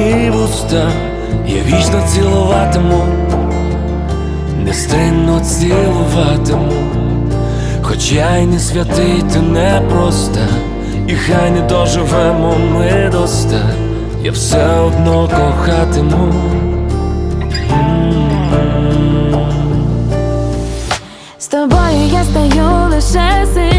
лагідні вуста, я вічно цілуватиму, нестримно цілуватиму, хоч я й не святий, ти не проста, і хай не доживемо ми до ста, я все одно кохатиму. З тобою я стаю лише сильніше,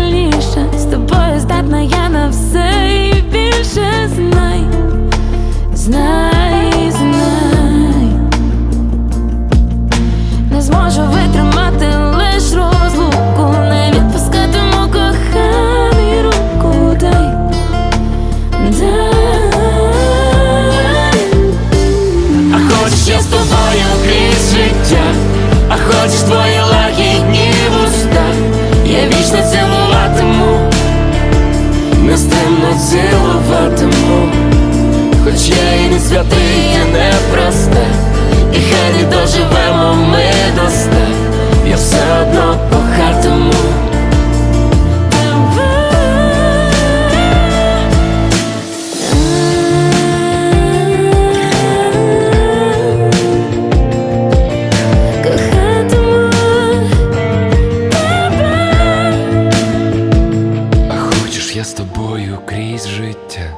я з тобою крізь життя,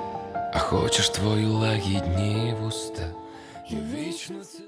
а хочеш твої лагідні вуста, я вічно ці-